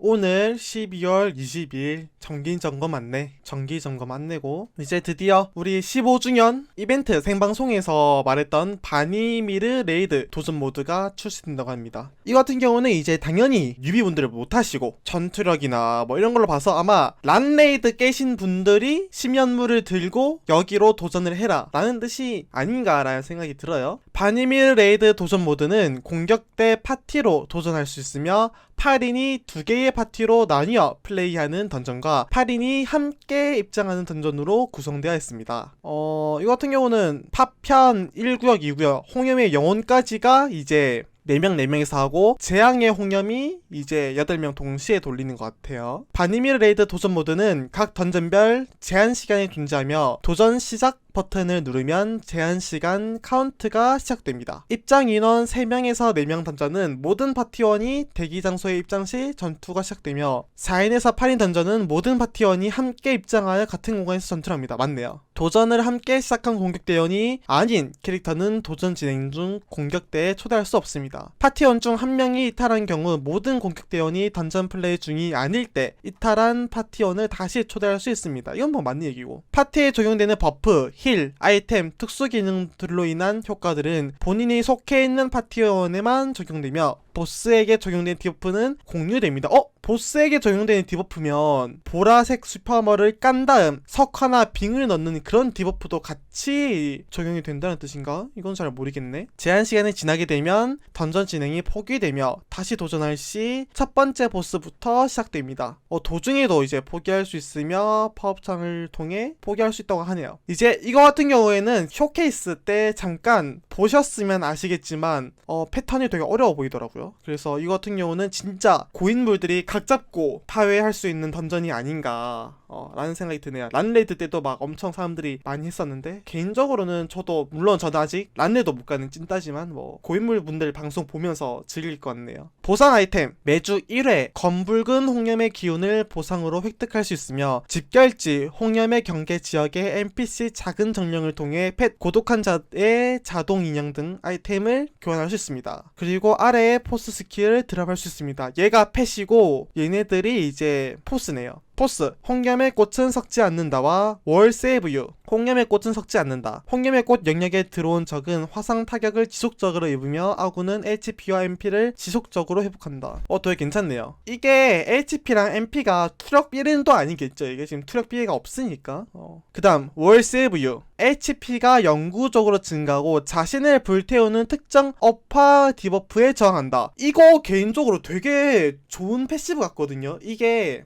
오늘 12월 20일 정기 점검 안내, 정기 점검 안내고 이제 드디어 우리 15주년 이벤트 생방송에서 말했던 바니미르 레이드 도전 모드가 출시된다고 합니다. 이 같은 경우는 이제 당연히 뉴비분들을 못 하시고 전투력이나 뭐 이런 걸로 봐서 아마 란 레이드 깨신 분들이 심연물을 들고 여기로 도전을 해라 라는 뜻이 아닌가라는 생각이 들어요. 바니미르 레이드 도전 모드는 공격 대 파티로 도전할 수 있으며 8인이 두 개의 파티로 나뉘어 플레이하는 던전과 8인이 함께 입장하는 던전으로 구성되어 있습니다. 어, 이거 같은 경우는 파편 1구역, 2구역, 홍염의 영혼까지가 이제 4명, 4명이서 하고 재앙의 홍염이 이제 8명 동시에 돌리는 것 같아요. 바니미르 레이드 도전 모드는 각 던전별 제한 시간이 존재하며 도전 시작 버튼을 누르면 제한 시간 카운트가 시작됩니다. 입장 인원 3명에서 4명 던전은 모든 파티원이 대기 장소에 입장 시 전투가 시작되며 4인에서 8인 던전은 모든 파티원이 함께 입장하여 같은 공간에서 전투를 합니다. 맞네요. 도전을 함께 시작한 공격대원이 아닌 캐릭터는 도전 진행 중 공격대에 초대할 수 없습니다. 파티원 중 한 명이 이탈한 경우 모든 공격대원이 던전 플레이 중이 아닐 때 이탈한 파티원을 다시 초대할 수 있습니다. 이건 뭐 맞는 얘기고. 파티에 적용되는 버프, 힐, 아이템, 특수 기능들로 인한 효과들은 본인이 속해 있는 파티원에만 적용되며 보스에게 적용된 디버프는 공유됩니다. 어? 보스에게 적용되는 디버프면 보라색 슈퍼머를 깐 다음 석화나 빙을 넣는 그런 디버프도 같이 적용이 된다는 뜻인가? 이건 잘 모르겠네. 제한 시간이 지나게 되면 던전 진행이 포기되며 다시 도전할 시 첫 번째 보스부터 시작됩니다. 어, 도중에도 이제 포기할 수 있으며 파업창을 통해 포기할 수 있다고 하네요. 이제 이거 같은 경우에는 쇼케이스 때 잠깐 보셨으면 아시겠지만 어, 패턴이 되게 어려워 보이더라고요. 그래서 이거 같은 경우는 진짜 고인물들이 각 잡고 파괴할 수 있는 던전이 아닌가 어, 라는 생각이 드네요. 란레이드 때도 막 엄청 사람들이 많이 했었는데 개인적으로는 저도 물론 저도 아직 란레도 못 가는 찐따지만 뭐 고인물 분들 방송 보면서 즐길 것 같네요. 보상 아이템 매주 1회 검붉은 홍염의 기운을 보상으로 획득할 수 있으며 집결지 홍염의 경계 지역의 NPC 작은 정령을 통해 펫 고독한 자의 자동 인형 등 아이템을 교환할 수 있습니다. 그리고 아래에 포스 스킬을 드랍할 수 있습니다. 얘가 펫이고 얘네들이 이제 포스네요. 포스 홍염의 꽃은 썩지 않는다와 월 세이브 유 홍염의 꽃은 썩지 않는다. 홍염의 꽃 영역에 들어온 적은 화상 타격을 지속적으로 입으며 아군은 HP와 MP를 지속적으로 회복한다. 어 되게 괜찮네요. 이게 HP랑 MP가 투력 비례도 아니겠죠. 이게 지금 투력 비례가 없으니까. 어. 그 다음 월 세이브 유. HP가 영구적으로 증가하고 자신을 불태우는 특정 업화 디버프에 저항한다. 이거 개인적으로 되게 좋은 패시브 같거든요. 이게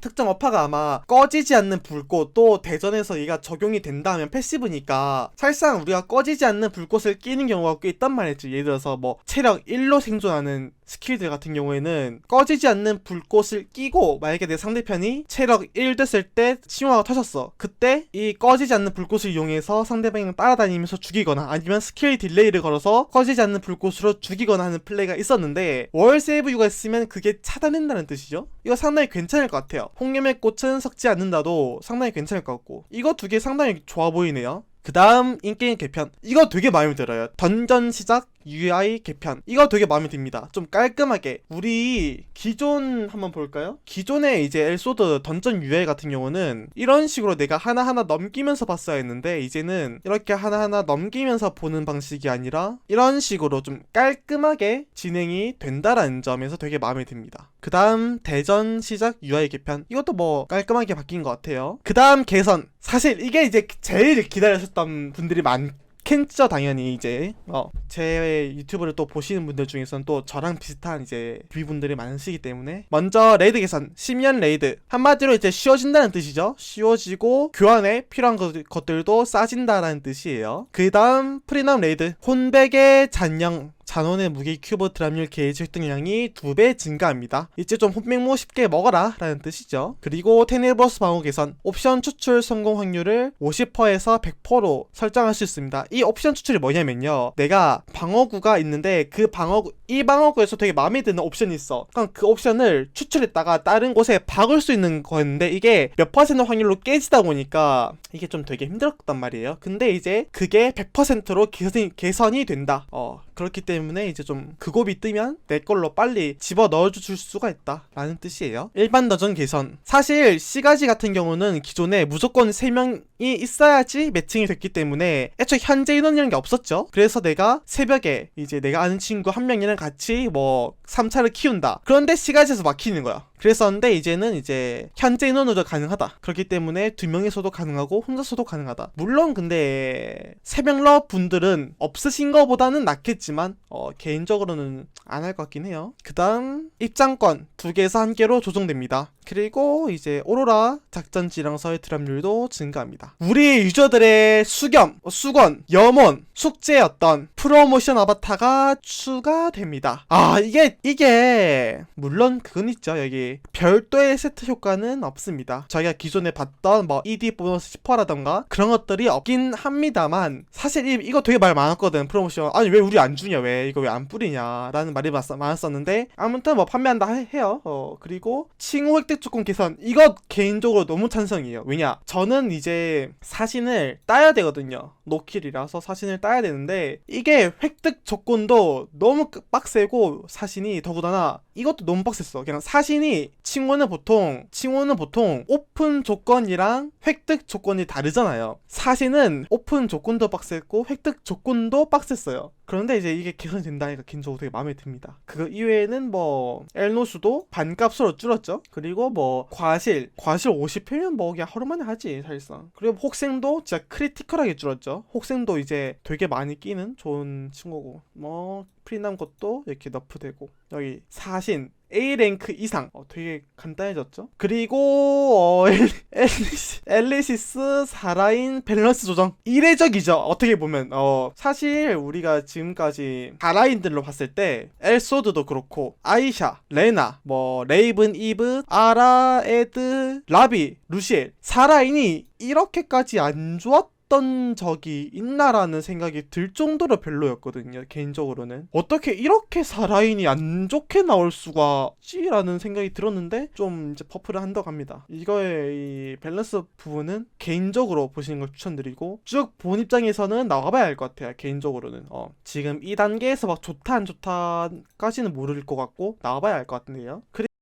특정 어파가 아마 꺼지지 않는 불꽃 또 대전에서 얘가 적용이 된다면 패시브니까 사실상 우리가 꺼지지 않는 불꽃을 끼는 경우가 꽤 있단 말이지. 예를 들어서 뭐 체력 1로 생존하는 스킬들 같은 경우에는 꺼지지 않는 불꽃을 끼고 만약에 내 상대편이 체력 1 됐을 때 치유화가 터졌어. 그때 이 꺼지지 않는 불꽃을 이용해서 상대방을 따라다니면서 죽이거나 아니면 스킬 딜레이를 걸어서 꺼지지 않는 불꽃으로 죽이거나 하는 플레이가 있었는데 월 세이브유가 있으면 그게 차단된다는 뜻이죠? 이거 상당히 괜찮을 것 같아요. 홍염의 꽃은 썩지 않는다도 상당히 괜찮을 것 같고. 이거 두 개 상당히 좋아 보이네요. 그 다음 인게임 개편. 이거 되게 마음에 들어요. 던전 시작 UI 개편. 이거 되게 마음에 듭니다. 좀 깔끔하게. 우리 기존 한번 볼까요? 기존에 이제 엘소드 던전 UI 같은 경우는 이런 식으로 내가 하나하나 넘기면서 봤어야 했는데 이제는 이렇게 하나하나 넘기면서 보는 방식이 아니라 이런 식으로 좀 깔끔하게 진행이 된다라는 점에서 되게 마음에 듭니다. 그 다음 대전 시작 UI 개편. 이것도 뭐 깔끔하게 바뀐 것 같아요. 그 다음 개선. 사실 이게 이제 제일 기다렸었던 분들이 많 캔죠 당연히 이제 어 제 유튜브를 또 보시는 분들 중에서는 또 저랑 비슷한 이제 뷰분들이 많으시기 때문에 먼저 레이드 개선 심연 레이드. 한마디로 이제 쉬워진다는 뜻이죠. 쉬워지고 교환에 필요한 것, 것들도 싸진다라는 뜻이에요. 그 다음 프리넘 레이드. 혼백의 잔영 잔원의 무기 큐브 드랍률 게이지 획득량이 2배 증가합니다. 이제 좀 혼맥모 쉽게 먹어라 라는 뜻이죠. 그리고 테네버스 방어 개선 옵션 추출 성공 확률을 50%에서 100%로 설정할 수 있습니다. 이 옵션 추출이 뭐냐면요. 내가 방어구가 있는데 그 방어구 이 방어구에서 되게 마음에 드는 옵션이 있어. 그럼 그 옵션을 추출했다가 다른 곳에 박을 수 있는 거였는데 이게 몇 퍼센트 확률로 깨지다 보니까 이게 좀 되게 힘들었단 말이에요. 근데 이제 그게 100%로 개선이, 개선이 된다. 어, 그렇기 때문에 이제 좀 그곱이 뜨면 내 걸로 빨리 집어 넣어줄 수가 있다라는 뜻이에요. 일반 더전 개선. 사실 C가지 같은 경우는 기존에 무조건 3명이 있어야지 매칭이 됐기 때문에 애초에 현재 인원이라는 게 없었죠. 그래서 내가 새벽에 이제 내가 아는 친구 한 명이랑 같이 뭐 3차를 키운다. 그런데 C가지에서 막히는 거야. 그랬었는데 이제는 이제 현재 인원으로 가능하다. 그렇기 때문에 두 명이서도 가능하고 혼자서도 가능하다. 물론 근데 새벽러 분들은 없으신 거보다는 낫겠지만 어, 개인적으로는 안 할 것 같긴 해요. 그다음 입장권 두 개에서 한 개로 조정됩니다. 그리고 이제 오로라 작전 지령서의 드랍률도 증가합니다. 우리 유저들의 수겸, 어, 수건, 염원, 숙제였던 프로모션 아바타가 추가됩니다. 아 이게 이게 물론 그건 있죠 여기 별도의 세트 효과는 없습니다. 저희가 기존에 봤던 뭐 ED 보너스 10%라던가 그런 것들이 없긴 합니다만 사실 이, 이거 되게 말 많았거든 프로모션 아니 왜 우리 안 주냐 왜 이거 왜 안 뿌리냐 라는 말이 많았, 많았었는데 아무튼 뭐 판매한다 해- 해요. 어 그리고 칭호 획득 조건 개선 이거 개인적으로 너무 찬성이에요. 왜냐 저는 이제 사진을 따야 되거든요. 노킬이라서 사진을 따야 되는데 이게 획득 조건도 너무 끄- 빡세고 사진이 더구나 이것도 너무 빡셌어. 그냥 사진이 칭호는 보통 칭호는 보통 오픈 조건이랑 획득 조건이 다르잖아요. 사진은 오픈 조건도 빡셌고 획득 조건도 빡셌어요. 그런데 이제 이게 개선이 된다니까 개인적으로 되게 마음에 듭니다. 그거 이외에는 뭐 엘노수도 반값으로 줄었죠. 그리고 뭐 과실 과실 50회면 뭐 그냥 하루 만에 하지 사실상. 그리고 혹생도 진짜 크리티컬하게 줄었죠. 혹생도 이제 되게 많이 끼는 좋은 친구고 뭐 프리남 것도 이렇게 너프되고 여기 사신 A 랭크 이상 어, 되게 간단해졌죠. 그리고 어, 엘- 엘리시, 엘리시스 사라인 밸런스 조정 이례적이죠. 어떻게 보면 어, 사실 우리가 지금까지 사라인들로 봤을 때 엘소드도 그렇고 아이샤, 레나, 뭐 레이븐, 이브, 아라, 에드, 라비, 루시엘 사라인이 이렇게까지 안 좋았. 던 적이 있나라는 생각이 들 정도로 별로였거든요 개인적으로는. 어떻게 이렇게 사라인이 안 좋게 나올 수가 있지라는 생각이 들었는데 좀 이제 퍼프를 한다고 합니다. 이거의 이 밸런스 부분은 개인적으로 보시는 걸 추천드리고 쭉 본 입장에서는 나가봐야 할 것 같아요 개인적으로는. 어 지금 이 단계에서 막 좋다 안 좋다까지는 모를 것 같고 나가봐야 할 것 같은데요. 그리고